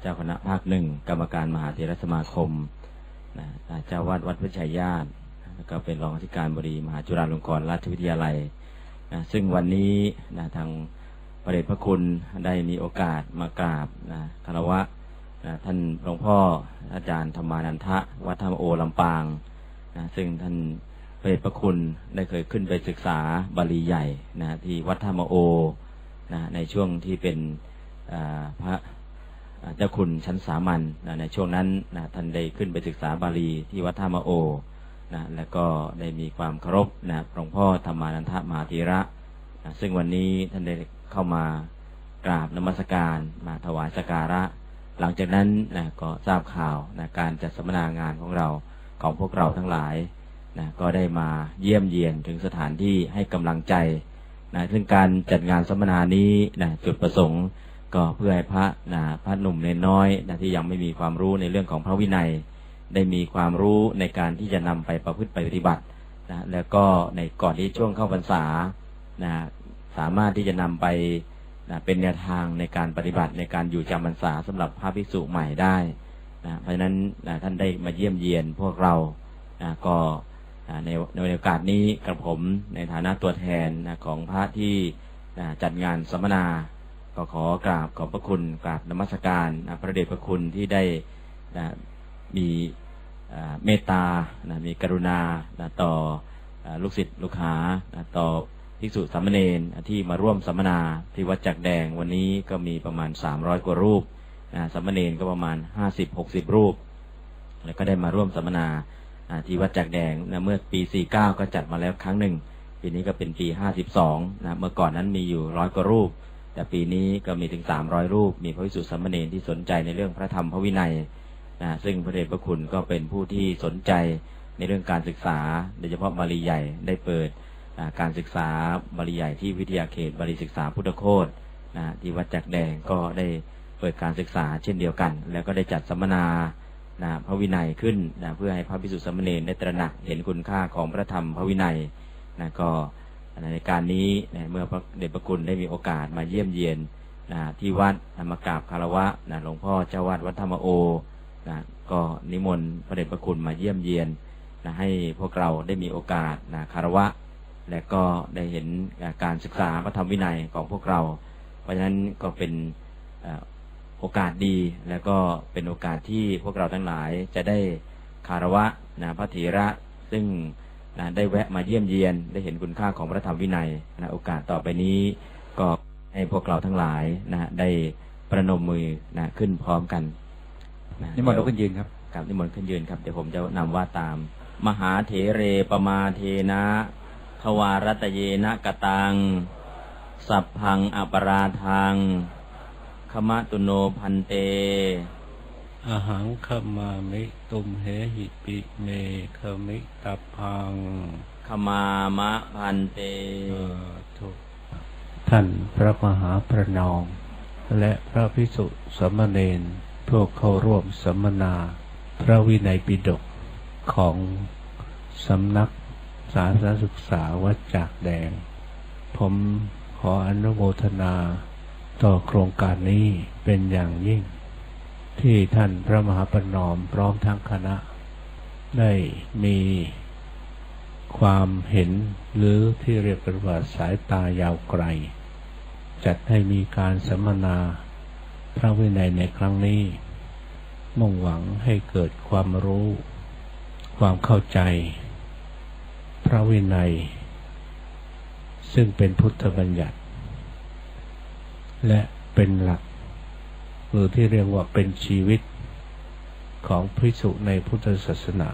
เจ้าคณะภาคหนึ่งกรรมการมหาเถรสมาคมนะเจ้าวาดวัดพิชัยญาติแล้วก็เป็นรองอธิการบดีมหาจุฬาลงกรณราชวิทยาลัยนะซึ่งวันนี้นะทางพระเดชพระคุณได้มีโอกาสมากราบนะคารวะนะท่านหลวงพ่ออาจารย์ธรรมานันทะวัดธรรมโอลำปางนะซึ่งท่านพระเดชพระคุณได้เคยขึ้นไปศึกษาบาลีใหญ่นะที่วัดธรรมโอนะในช่วงที่เป็นพระ เจ้าคุณชั้นสามัญนะในช่วงนั้นนะท่านได้ขึ้นไปศึกษาบาลีที่วัดธรรมโอนะแล้วก็ได้มีความเคารพนะหลวงพ่อธรรมานันทมหาธีระนะซึ่งวันนี้ท่านได้เข้ามากราบนมัสการมาถวายสกการะ หลังจากนั้นนะก็ทราบข่าวนะการจัดสัมมนางานของเราของพวกเราทั้งหลายนะก็ได้มาเยี่ยมเยียนถึงสถานที่ให้กำลังใจนะซึ่งการจัดงานสัมมนานี้นะจุดประสงค์ ก็เพื่อให้พระนะพระหนุ่มเนนน้อยนะที่ยังไม่มีความรู้ในเรื่องของพระวินัย ได้มีความรู้ในการที่จะนำไปประพฤติไปปฏิบัตินะแล้วก็ในก่อนที่ช่วงเข้าพรรษานะสามารถที่จะนำไปนะเป็นแนวทางในการปฏิบัติในการอยู่จำพรรษาสำหรับพระภิกษุใหม่ได้นะเพราะฉะนั้นนะท่านได้มาเยี่ยมเยียนพวกเรานะก็อ่าในในโอกาสนี้กระผมในฐานะตัวแทนนะของพระที่นะจัดงานสัมมนา ก็ขอกราบขอบพระคุณกราบนมัสการพระเดชพระคุณที่ได้มีเมตตามีกรุณาต่อลูกศิษย์ลูกหาต่อภิกษุสามเณรที่มาร่วมสัมมนาที่วัดจักแดงวันนี้ก็มีประมาณ 300 กว่ารูปสามเณรก็ประมาณ 50-60 รูป แล้วก็ได้มาร่วมสัมมนาที่วัดจากแดงนะเมื่อปี 49 ก็จัดมาแล้วครั้งหนึ่ง ปีนี้ก็เป็นปี 52นะเมื่อก่อนนั้นมีอยู่ร้อยกว่ารูป แต่ปีนี้ก็มีถึง300รูป มีพระวิสุทธิสมเณรที่สนใจในเรื่องพระธรรมพระวินัยนะซึ่งพระเดชพระคุณก็เป็นผู้ที่สนใจในเรื่องการศึกษา โดยเฉพาะบาลีใหญ่ได้เปิดอ่าการศึกษาบาลีใหญ่ที่วิทยาเขตบาลีศึกษาพุทธโคตนะที่วัดจากแดงก็ได้เปิดการศึกษาเช่นเดียวกัน แล้วก็ได้จัดสัมมนานะพระวินัยขึ้นนะเพื่อให้พระพิสุทธิสมเณรได้ตระหนักเห็นคุณค่าของพระธรรมพระวินัยนะก็ ในการนี้เมื่อพระเดชพระคุณได้มีโอกาสมาเยี่ยมเยียนนะที่วัดมากราบคารวะนะหลวงพ่อเจ้าวัดวัดธรรมโอนะก็นิมนต์พระเดชพระคุณมาเยี่ยมเยียนนะให้พวกเราได้มีโอกาสนะคารวะ และก็ได้เห็นการศึกษาพระธรรมวินัยของพวกเรา เพราะฉะนั้นก็เป็นโอกาสดีแล้วก็เป็นโอกาสที่พวกเราทั้งหลายจะได้คารวะนะพระเถระซึ่ง นะได้แวะมาเยี่ยมเยียน ได้เห็นคุณค่าของพระธรรมวินัยนะโอกาสต่อไปนี้ก็ให้พวกเราทั้งหลายนะได้ประนมมือนะขึ้นพร้อมกันนิมนต์ลุกขึ้นยืนครับกับนิมนต์ขึ้นยืนครับเดี๋ยวผมจะนำว่าตาม มหาเถเรปมาเทนะทวารัตเยนะกตัง สัพพังอปราทังขมะตุโนพันเต อาหังขมามิตุมเหหิปิเมขมิตาพัง ขมามะพันเตเออทุกท่านพระมหาประนอมและพระพิสุสามเณรพวกเข้าร่วมสัมมนา พระวินัยปิฎกของสำนักสาธารณศึกษาวัดจากแดง ผมขออนุโมทนาต่อโครงการนี้เป็นอย่างยิ่ง ที่ท่านพระมหาประนอมพร้อมทั้งคณะ ได้มีความเห็นหรือที่เรียกกันว่าสายตายาวไกล จัดให้มีการสัมมนาพระวินัยในครั้งนี้ มุ่งหวังให้เกิดความรู้ ความเข้าใจ พระวินัย ซึ่งเป็นพุทธบัญญัติ และเป็นหลัก หรือที่เรียกว่าเป็นชีวิตของพิสุในพุทธศาสนา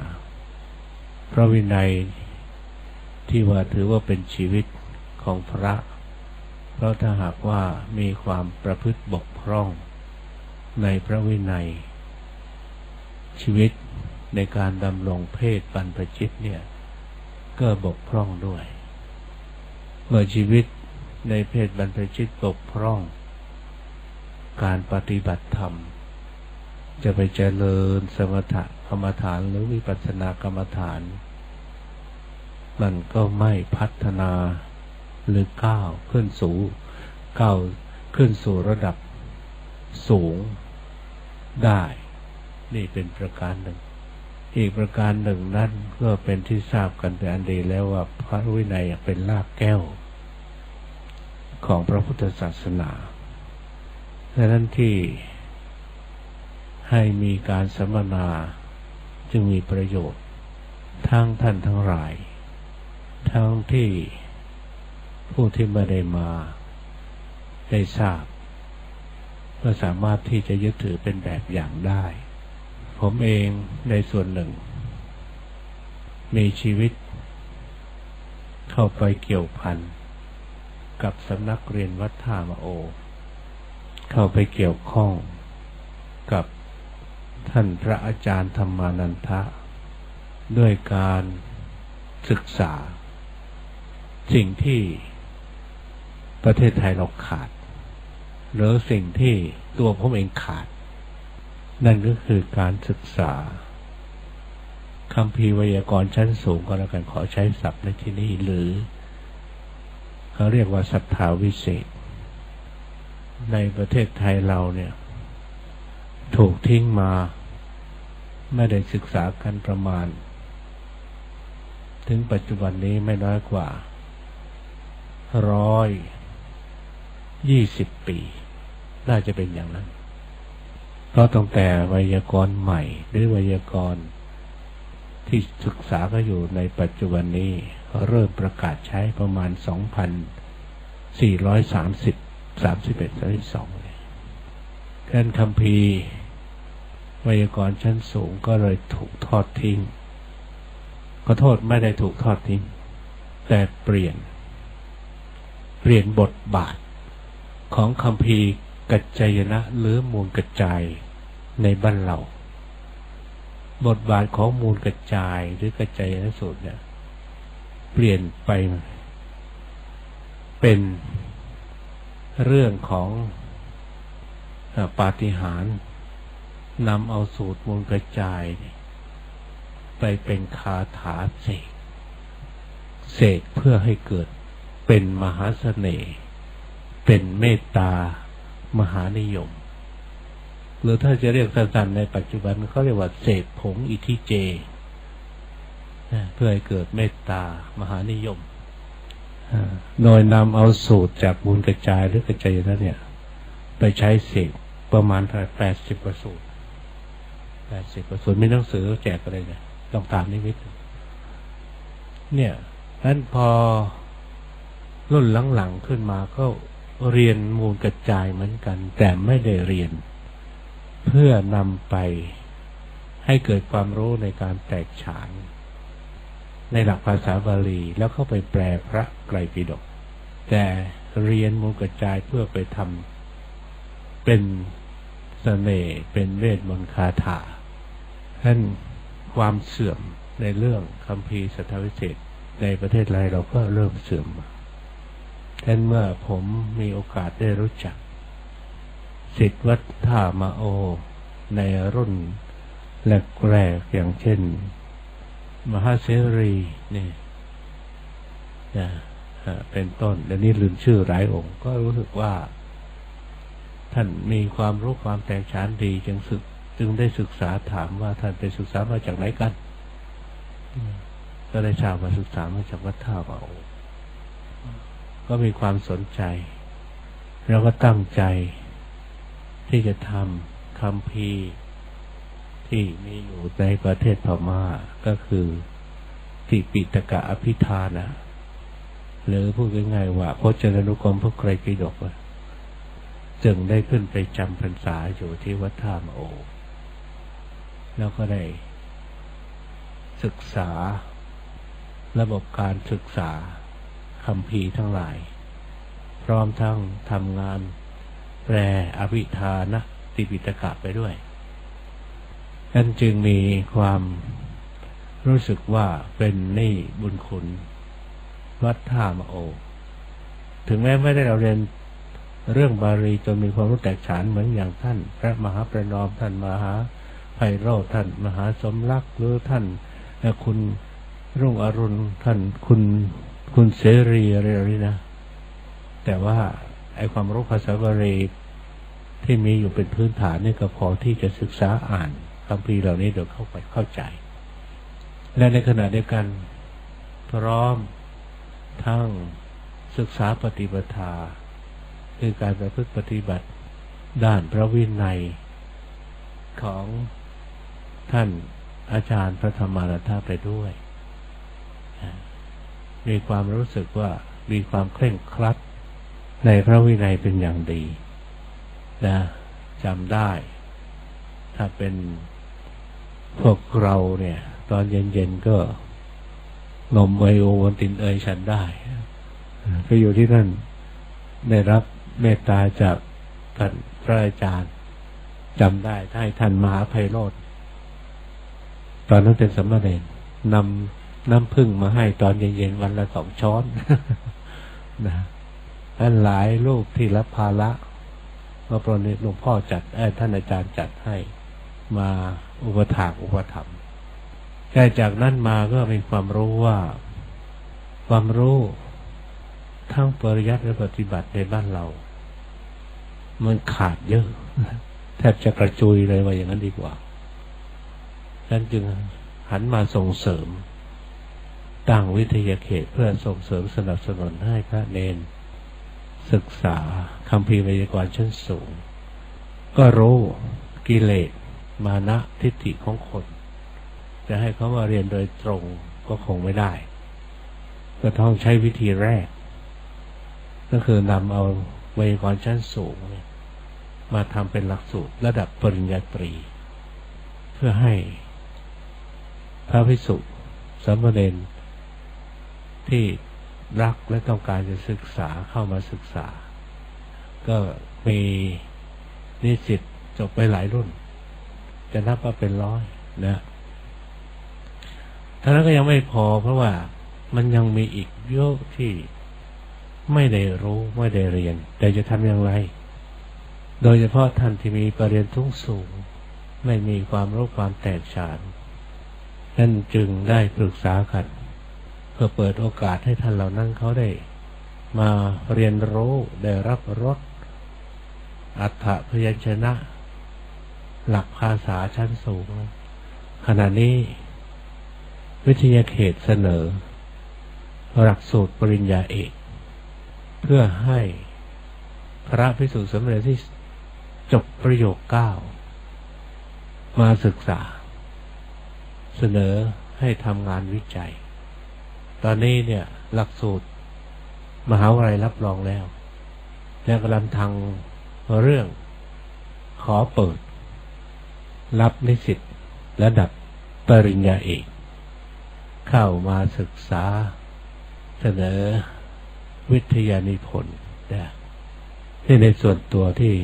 พระวินัยที่ว่าถือว่าเป็นชีวิตของพระ เพราะถ้าหากว่ามีความประพฤติบกพร่อง ในพระวินัย ชีวิตในการดำรงเพศบรรพชิตเนี่ย ก็บกพร่องด้วย เมื่อชีวิตในเพศบรรพชิตบกพร่อง การปฏิบัติธรรม จะไปเจริญสมถกรรมฐานหรือวิปัสสนากรรมฐาน มันก็ไม่พัฒนาหรือก้าวขึ้นสู่ก้าวขึ้นสู่ระดับสูงได้ นี่เป็นประการหนึ่ง อีกประการหนึ่งนั้นก็เป็นที่ทราบกันแต่อันดีแล้วว่าพระวินัยเป็นรากแก้ว ของพระพุทธศาสนา ดังนั้นที่ให้มีการสัมมนาจึงมีประโยชน์ ทั้งท่านทั้งหลาย ทั้งที่ผู้ที่ไม่ได้มาได้ทราบ ก็สามารถที่จะยึดถือเป็นแบบอย่างได้ ผมเองในส่วนหนึ่ง มีชีวิต เข้าไปเกี่ยวพันกับสำนักเรียนวัดท่ามโอ เข้าไปเกี่ยวข้องกับท่านพระอาจารย์ธรรมานันทะ ด้วยการศึกษา สิ่งที่ประเทศไทยเราขาด หรือสิ่งที่ตัวผมเองขาด นั่นก็คือการศึกษาคำพีวยากรชั้นสูงก็แล้วกันขอใช้ศัพท์ในที่นี้หรือ เขาเรียกว่าศรัทธาวิเศษ ในประเทศไทยเราเนี่ย ถูกทิ้งมา ไม่ได้ศึกษากันประมาณ ถึงปัจจุบันนี้ไม่น้อยกว่า ร้อยยี่สิบปี น่าจะเป็นอย่างนั้น เพราะตั้งแต่ไวยากรณ์ใหม่ หรือไวยากรณ์ที่ศึกษาก็อยู่ในปัจจุบันนี้ เริ่มประกาศใช้ประมาณสองพันสี่ร้อยสามสิบ 2,430 31 32เลยแค่นคำพีไวยากรณ์ชั้นสูงก็เลยถูกทอดทิ้งก็โทษไม่ได้ถูกทอดทิ้ง แต่เปลี่ยน เปลี่ยนบทบาท ของคำพีกัจจยนะหรือมูลกระจายในบ้านเรา บทบาทของมูลกระจายหรือกระจายนสูตรเนี่ย เปลี่ยนไปเป็น เรื่องของปาฏิหาริย์นำเอาสูตรมูลกระจาย ไปเป็นคาถาเสกเสกเพื่อให้เกิดเป็นมหาเสน่ห์เป็นเมตตามหานิยม หรือถ้าจะเรียกสั้นๆในปัจจุบันเขาเรียกว่าเสกผงอิทิเจ เพื่อให้เกิดเมตตามหานิยม โดยนำเอาสูตรจากบุญกระจายหรือกระจายนั้นเนี่ย ไปใช้เสกประมาณแปดสิบกว่าสูตรแปดสิบกว่าสูตรมีหนังสือแจกอะไรเนี่ยต้องตามนิมิตเนี่ยนั้นพอรุ่นหลังๆขึ้นมาก็เรียนมูลกระจายเหมือนกัน แต่ไม่ได้เรียน เพื่อนำไปให้เกิดความรู้ในการแตกฉาน ในหลักภาษาบาลี แล้วเข้าไปแปลพระไกรปิฎกแต่เรียนมูลกระจายเพื่อไปทำเป็นสเสน่ห์เป็นเวทมนต์คาถาท่านความเสื่อมในเรื่องคำพีสัทวิเศษในประเทศไทยเราก็เริ่มเสื่อมท่านเมื่อผมมีโอกาสได้รู้จักสิทธวัดท่ามาโอ ในรุ่นแรกๆอย่างเช่น มหาเสรีนี่นะเป็นต้นแลวนี้ลืมชื่อหลายองค์ ก็รู้สึกว่า ท่านมีความรู้ความแตกฉานดี จึงศึก จึงได้ศึกษาถามว่าท่านไปศึกษามาจากไหนกัน ก็ได้ทราบว่าศึกษามาจากวัดท่ามาก็มีความสนใจ แล้วก็ตั้งใจ ที่จะทำคำพี ที่มีอยู่ในประเทศพม่าก็คือติปิตกะอภิธานะ หรือพูดง่ายๆว่าพจนานุกรมพระไกรปิฎกจึงได้ขึ้นไปจำพรรษาอยู่ที่วัดท่ามโอ แล้วก็ได้ ศึกษา ระบบการศึกษาคำพีทั้งหลาย พร้อมทั้งทำงานแปลอภิธานะติปิตกะไปด้วย นั่นจึงมีความรู้สึกว่าเป็นนี่บุญคุณ วัดท่ามโอ ถึงแม้ไม่ได้เราเรียนเรื่องบาลีจนมีความรู้แตกฉานเหมือนอย่างท่าน พระมหาประนอมท่านมหาไพโรธท่าน มหาสมรักหรือท่านคุณรุ่งอรุณท่านคุณคุณเสรีอะไรนี่นะ แต่ว่าไอความรู้ภาษาบาลีที่มีอยู่เป็นพื้นฐานนี่ก็พอที่จะศึกษาอ่าน คำพีเหล่านี้โดยเข้าไปเข้าใจ และในขณะเดียวกัน พร้อมทั้งศึกษาปฏิปทาคือการประพฤติปฏิบัติด้านพระวินัย ของท่านอาจารย์พระธรรมาราธาไปด้วย มีความรู้สึกว่ามีความเคร่งครัด ในพระวินัยเป็นอย่างดีนะจำได้ ถ้าเป็น พวกเราเนี่ย ตอนเย็นๆก็นมไอโอวันตินเอยฉันได้ก็อยู่ที่นั่นได้รับเมตตาจากท่านพระอาจารย์จำได้ให้ท่านมหาไพโรธตอนนั้นเป็นสมณเณรนำน้ำพึ่งมาให้ตอนเย็นๆวันละสองช้อนนะท่านหลายลูกที่รับภาระมาปรนิหลวงพ่อจัดท่านอาจารย์จัดให้มา อุปถากอุปถัมภ์แค่จากนั้นมาก็มีความรู้ว่า ความรู้ทั้งปริยัติและปฏิบัติในบ้านเรา มันขาดเยอะ แทบจะกระจุยเลยว่าอย่างนั้นดีกว่าฉันจึงหันมาส่งเสริมตั้งวิทยาเขตเพื่อส่งเสริมสนับสนุนให้พระเนน ศึกษาคำพีวิยากรชั้นสูง ก็รู้กิเลส มานะทิฏฐิของคน จะให้เขามาเรียนโดยตรงก็คงไม่ได้ ก็ต้องใช้วิธีแรก ก็คือนำเอาวิยากรชั้นสูง มาทำเป็นหลักสูตรระดับปริญญาตรี เพื่อให้พระภิกษุสามเณรที่รักและต้องการจะศึกษาเข้ามาศึกษา ก็มีนิสิตจบไปหลายรุ่น จะนับว่าเป็นร้อยนะท่านั้นก็ยังไม่พอเพราะว่ามันยังมีอีกเยอะที่ไม่ได้รู้ไม่ได้เรียน แต่จะทำอย่างไร โดยเฉพาะท่านที่มีปรริญญาทุงสูง ไม่มีความรู้ความแตกฉานนั่นจึงได้ปรึกษากันเพื่อเปิดโอกาสให้ท่านเหล่านั้นเขาได้ มาเรียนรู้ได้รับรสอัฏฐพยัญชนะ หลักภาษาชั้นสูง ขณะนี้ วิทยาเขตเสนอ หลักสูตรปริญญาเอก เพื่อให้พระพิสุสมเด็จที่จบประโยคเก้ามาศึกษา เสนอให้ทำงานวิจัย ตอนนี้เนี่ย หลักสูตร มหาวิทยาลัยรับรองแล้ว และกำลังทางเรื่องขอเปิด รับนิสิตระดับปริญญาเอก เข้ามาศึกษาเสนอวิทยานิพนธ์ที่ในส่วนตัวที่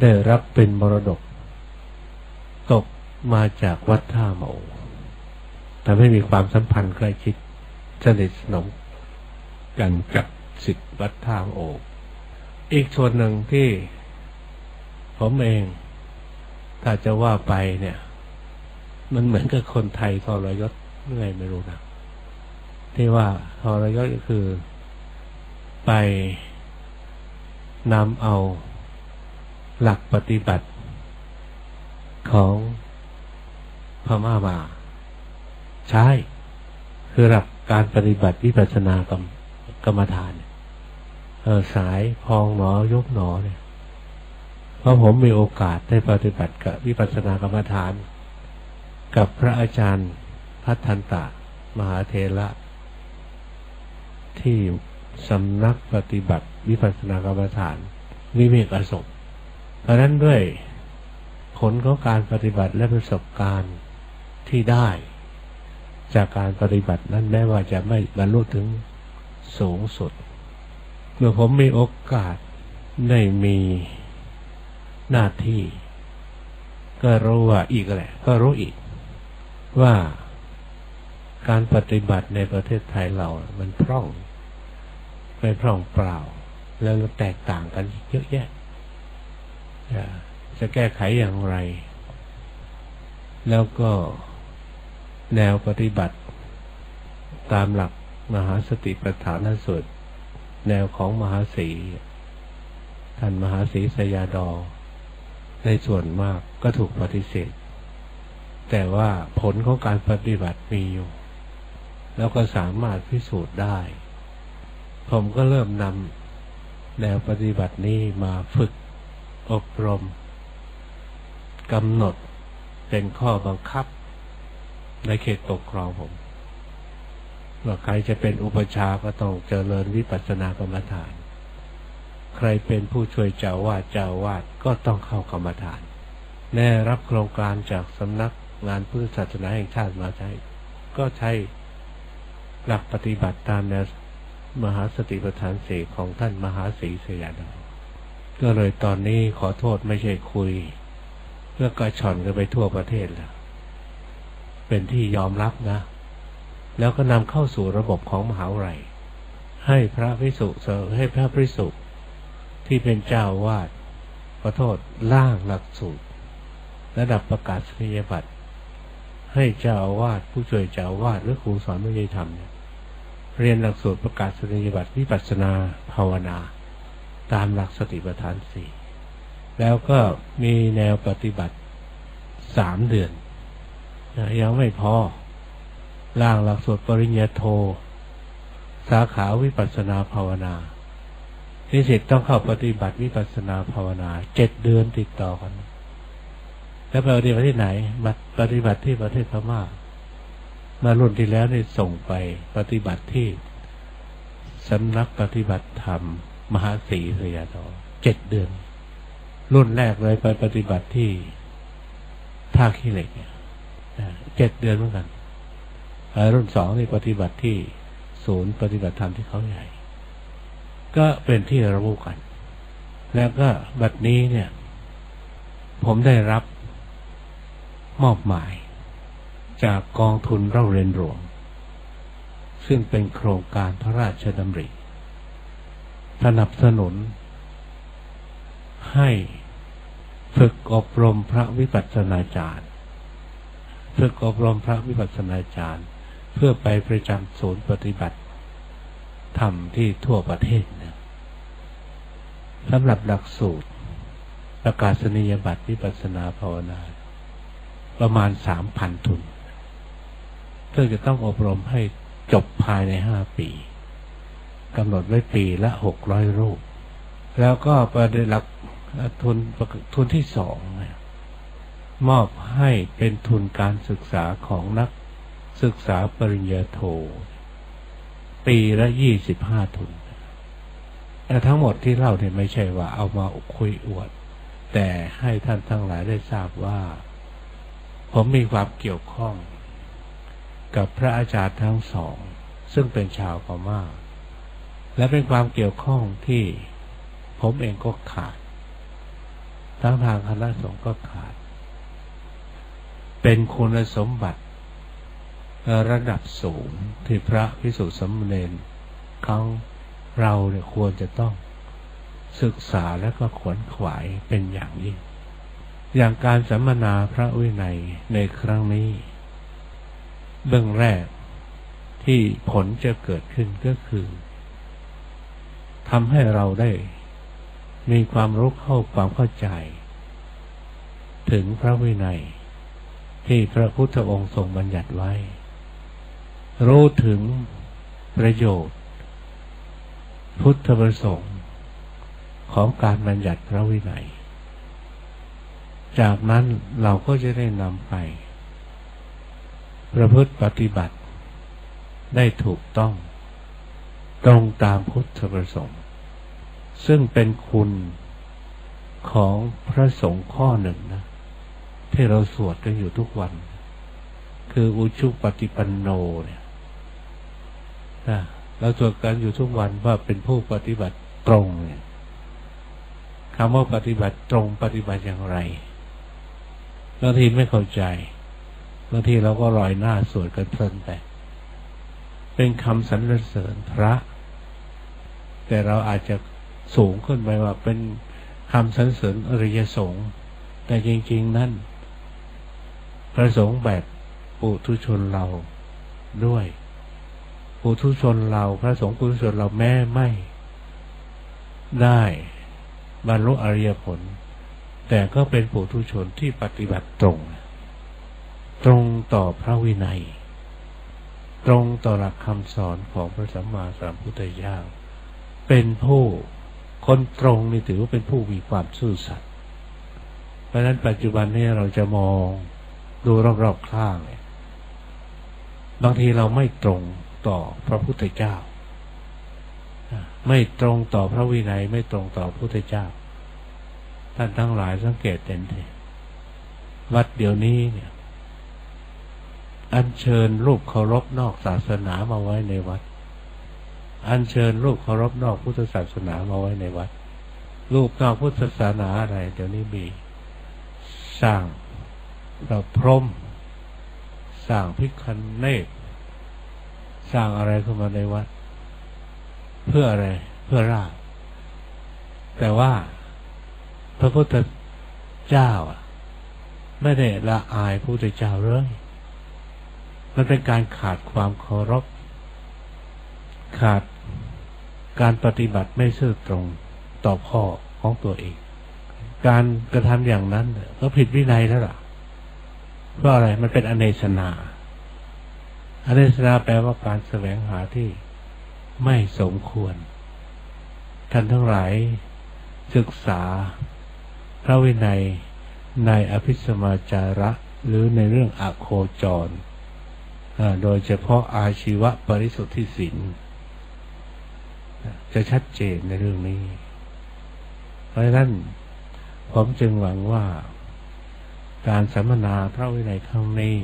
ได้รับเป็นมรดก ตกมาจากวัดท่าเมาทำให้มีความสัมพันธ์ใกล้ชิดสนิทสนมกันกับสิทธิวัดท่าโออีกส่วนหนึ่งที่ผมเอง ถ้าจะว่าไปเนี่ย มันเหมือนกับคนไทยทรยศเมื่อไงไม่รู้นะที่ว่าทรยศก็คือไปนำเอาหลักปฏิบัติของพม่ามาใช้คือหลักการปฏิบัติวิปัสสนากรรมกรรมฐานสายพองหนอยกหนอเนี่ย ราะผมมีโอกาสได้ปฏิบัติกับวิปัสสนากรรมฐาน กับพระอาจารย์พัฒนตะ มหาเทระที่สำนักปฏิบัติวิปัสสนากรรมฐาน วิเวกอสมเพราะนั้นด้วยผลของการปฏิบัติและประสบการณ์ที่ได้ จากการปฏิบัตินั้นแม้ว่าจะไม่บรรลุถึงสูงสุด เมื่อผมมีโอกาสได้มี หน้าที่ ก็รู้ว่าอีกแหละ ก็รู้อีก ว่าการปฏิบัติในประเทศไทยเรา มันพร่องไม่พร่องเปล่า แล้วแตกต่างกันเยอะแยะจะแก้ไขอย่างไร แล้วก็แนวปฏิบัติ ตามหลักมหาสติปัฏฐานสูตรแนวของมหาสีท่านมหาศีสยาดอ ในส่วนมากก็ถูกปฏิเสธ แต่ว่าผลของการปฏิบัติมีอยู่ แล้วก็สามารถพิสูจน์ได้ ผมก็เริ่มนำแนวปฏิบัตินี้มาฝึกอบรมกำหนดเป็นข้อบังคับ ในเขตปกครองผมว่าใครจะเป็นอุปชาก็ต้องเจริญวิปัสสนากรรมฐาน ใครเป็นผู้ช่วยเจ้าวาดเจ้าวาดก็ต้องเข้ากรรมฐาน แน่รับโครงการจากสำนักงานพุทธศาสนาแห่งชาติมาใช้ ก็ใช้หลักปฏิบัติตามแนวมหาสติปัฏฐานสีของท่านมหาศรีสยาดาก็เลยตอนนี้ขอโทษไม่ใช่คุย เพื่อกระชอนกันไปทั่วประเทศแล้วเป็นที่ยอมรับนะ แล้วก็นำเข้าสู่ระบบของมหาวิทยาลัยให้พระพิสุให้พระพิสุ ที่เป็นเจ้าวาดขอโทษล่างหลักสูตร ระดับประกาศนียบัตรให้เจ้าวาสผู้ช่วยเจ้าวาสหรือครูสอนวิทยธรรมเนี่ยเรียนหลักสูตรประกาศนียบัตรวิปัสสนาภาวนา ตามหลักสติปัฏฐานสี่แล้วก็มีแนวปฏิบัติสามเดือนยังไม่พอล่างหลักสูตรปริญญาโท สาขาวิปัสสนาภาวนา นิสิตต้องเข้าปฏิบัติวิปัสนาภาวนาเจ็ดเดือนติดต่อกัน แล้วไปปฏิบัติที่ไหนมาปฏิบัติที่ประเทศพม่ามารุ่นที่แล้วนี่ส่งไปปฏิบัติที่สำนักปฏิบัติธรรม มหาศรีสยาดอเจ็ดเดือน รุ่นแรกเลยไปปฏิบัติที่ท่าขี้เหล็กเนี่ยเจ็ดเดือนเหมือนกันรุ่นสองนี่ปฏิบัติที่ศูนย์ปฏิบัติธรรมที่เขาใหญ่ ก็เป็นที่รู้กัน แล้วก็บัดนี้เนี่ย ผมได้รับมอบหมาย จากกองทุนเราเรียนหลวงซึ่งเป็นโครงการพระราชดำริสนับสนุน ให้ฝึกอบรมพระวิปัสสนาจารย์ฝึกอบรมพระวิปัสสนาจารย์ เพื่อไปประจำศูนย์ปฏิบัติ ธรรมที่ทั่วประเทศนะสำหรับหลักสูตร ประกาศนียบัตรวิปัสสนาภาวนา ประมาณสามพันทุน เพื่อจะต้องอบรมให้จบภายในห้าปีกำหนดไว้ปีละหกร้อยรูป แล้วก็ประเด็นหลักทุนทุนที่สองมอบให้เป็นทุนการศึกษาของนักศึกษาปริญญาโท ปีละยี่สิบห้าทุนแต่ทั้งหมดที่เล่าเนี่ยไม่ใช่ว่าเอามาคุยอวด แต่ให้ท่านทั้งหลายได้ทราบว่า ผมมีความเกี่ยวข้อง กับพระอาจารย์ทั้งสอง ซึ่งเป็นชาวพม่าและเป็นความเกี่ยวข้องที่ผมเองก็ขาด ทั้งทางคณะสงฆ์ก็ขาด เป็นคุณสมบัติ ระดับสูงที่พระพิสุทธิสมเณรเขาเราเนี่ยควรจะต้องศึกษาและก็ขวนขวายเป็นอย่างยิ่ง อย่างการสัมมนาพระวินัยในครั้งนี้ เบื้องแรกที่ผลจะเกิดขึ้นก็คือทำให้เราได้มีความรู้เข้าความเข้าใจ ถึงพระวินัยที่พระพุทธองค์ทรงบัญญัติไว้ รู้ถึงประโยชน์ พุทธประสงค์ของการบัญญัติพระวินัย จากนั้นเราก็จะได้นำไป ประพฤติปฏิบัติได้ถูกต้อง ตรงตามพุทธประสงค์ ซึ่งเป็นคุณของพระสงฆ์ข้อหนึ่งนะ ที่เราสวดกันอยู่ทุกวัน คืออุชุปฏิปันโนเนี่ย เราสวดกันอยู่ทุกวันว่าเป็นผู้ปฏิบัติตรงเนี่ยคำว่าปฏิบัติตรงปฏิบัติอย่างไรบางทีไม่เข้าใจบางทีเราก็ลอยหน้าสวดกันเพลินไปเป็นคำสรรเสริญพระ แต่เราอาจจะสูงขึ้นไปว่าเป็นคำสรรเสริญอริยสงฆ์แต่จริง ๆ นั่นพระสงฆ์แบบปุถุชนเราด้วย ปุถุชนเรา พระสงฆ์ปุถุชนเราแม่ไม่ได้บรรลุอริยผล แต่ก็เป็นปุถุชนที่ปฏิบัติตรง ตรงต่อพระวินัย ตรงต่อหลักคำสอนของพระสัมมาสัมพุทธเจ้าเป็นผู้คนตรงนี่ถือว่าเป็นผู้มีความซื่อสัตย์เพราะฉะนั้นปัจจุบันนี้เราจะมองดูรอบๆข้างเนี่ยบางทีเราไม่ตรง ต่อพระพุทธเจ้า ไม่ตรงต่อพระวินัยไม่ตรงต่อพระพุทธเจ้า ท่านทั้งหลายสังเกตเห็นเถอะวัดเดี๋ยวนี้เนี่ย อัญเชิญรูปเคารพนอกศาสนามาไว้ในวัด อัญเชิญรูปเคารพนอกพุทธศาสนามาไว้ในวัด รูปนอกพุทธศาสนาอะไรเดี๋ยวนี้มี สร้างเราพรหมสร้างพิคันเนต สร้างอะไรขึ้นมาในวัด เพื่ออะไร เพื่อราบแต่ว่าพระพุทธเจ้าไม่ได้ละอายพระพุทธเจ้าเลยมันเป็นการขาดความเคารพขาดการปฏิบัติไม่ซื่อตรงต่อพ่อของตัวเอง การกระทำอย่างนั้นก็ผิดวินัยแล้วล่ะ เพราะอะไรมันเป็นอเนชนา อเนชนาแปลว่าการแสวงหาที่ไม่สมควร ท่านทั้งหลายศึกษา พระวินัยในอภิสมาจาระ หรือในเรื่องอโคจร โดยเฉพาะอาชีวะปริสุทธิสินจะชัดเจนในเรื่องนี้ เพราะฉะนั้นผมจึงหวังว่า การสัมมนาพระวินัยครั้งนี้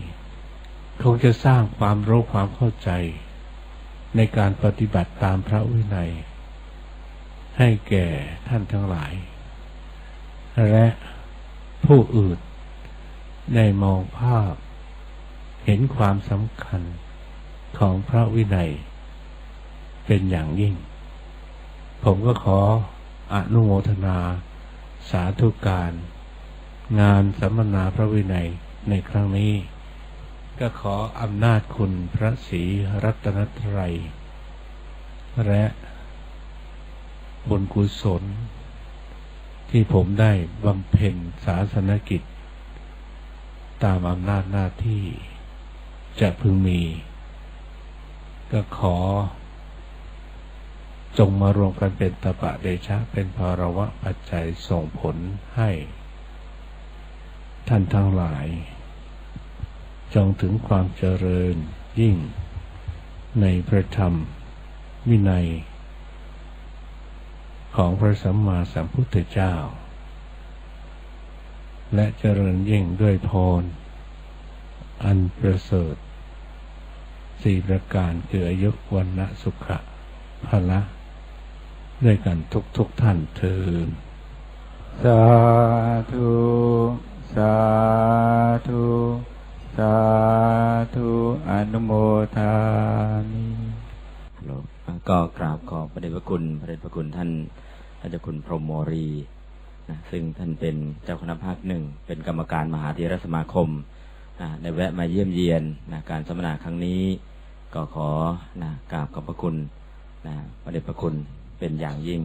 คงจะสร้างความรู้ความเข้าใจ ในการปฏิบัติตามพระวินัย ให้แก่ท่านทั้งหลาย และผู้อื่นได้มองภาพ เห็นความสำคัญของพระวินัย เป็นอย่างยิ่ง ผมก็ขออนุโมทนา สาธุการ งานสัมมนาพระวินัยในครั้งนี้ ก็ขออำนาจคุณพระศรีรัตนตรัย และบุญกุศล ที่ผมได้บำเพ็ญศาสนกิจ ตามอำนาจหน้าที่จะพึงมี ก็ขอ จงมารวมกันเป็นตบะเดชะเป็นภารวะปัจจัยส่งผลให้ ท่านทั้งหลาย จงถึงความเจริญยิ่ง ในพระธรรม วินัย ของพระสัมมาสัมพุทธเจ้า และเจริญยิ่งด้วยพร อันประเสริฐสี่ประการคืออายุวันนะสุขะพละ ด้วยกันทุกทุกท่านเทินสาธุ สาธุ สาธุอนุโมทามิก็กราบขอบพระเดชพระคุณพระเดชพระคุณท่านท่านเจ้าคุณพรหมโมรีนะซึ่งท่านเป็นเจ้าคณะภาคหนึ่ง เป็นกรรมการมหาเถรสมาคมนะได้แวะมาเยี่ยมเยียนนะการสัมมนาครั้งนี้ ก็ขอนะกราบขอบพระคุณนะพระเดชพระคุณเป็นอย่างยิ่ง